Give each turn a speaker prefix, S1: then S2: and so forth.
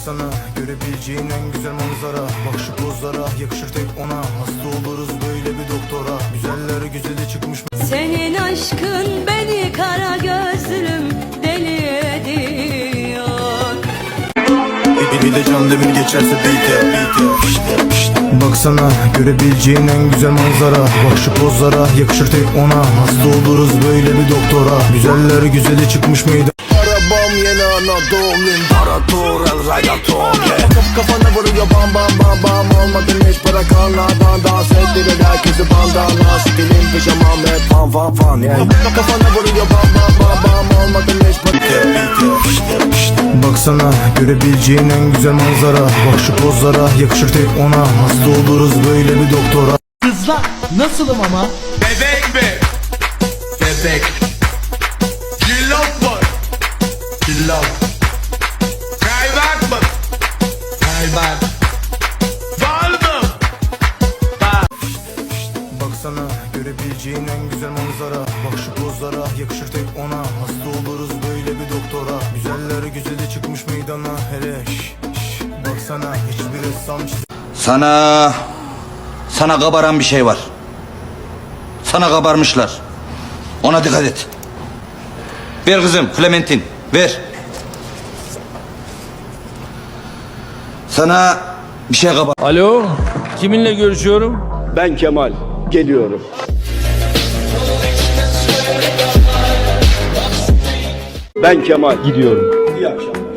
S1: Baksana görebileceğin en güzel manzara. Bak şu pozlara yakışır tek ona Hasta oluruz böyle bir doktora. Güzeller güzeli çıkmış.
S2: Senin aşkın beni kara gözlüm deli ediyor.
S1: Bir, de can demir geçerse beat'e beat'e Baksana görebileceğin en güzel manzara. Bak şu pozlara yakışır tek ona Hasta oluruz böyle bir doktora. Güzeller güzeli çıkmış mıydı? Anadolu İmparator El. Kaf- Kafana vuruyor bam bam bam bam Olmadın hiç bırakanlardan Dans ettirir herkesi bandana Stilim pijamam hep fan fan fan yeah. Kaf- Kafana vuruyor bam bam bam bam Olmadın hiç Baksana görebileceğin en güzel manzara Bak şu pozlara yakışır tek ona Hasta oluruz böyle bir doktora
S3: Kızlar nasılım ama?
S4: Bebek mi? Bebek. Cillop Kaymak. Bal mı?
S1: Baksana görebileceğin en güzel manzara Bak şu pozlara yakışır tek ona Hasta oluruz böyle bir doktora Güzeller güzeli çıkmış meydana Hele şş, şş. Baksana hiçbir ressam çiz-
S5: Sana... Sana kabaran bir şey var. Sana kabarmışlar. Ona dikkat et. Ver kızım Clementin. Ver. Sana bir şey kabar.
S6: Alo, kiminle görüşüyorum?
S7: Ben Kemal. Geliyorum. Ben Kemal. Gidiyorum. İyi akşamlar.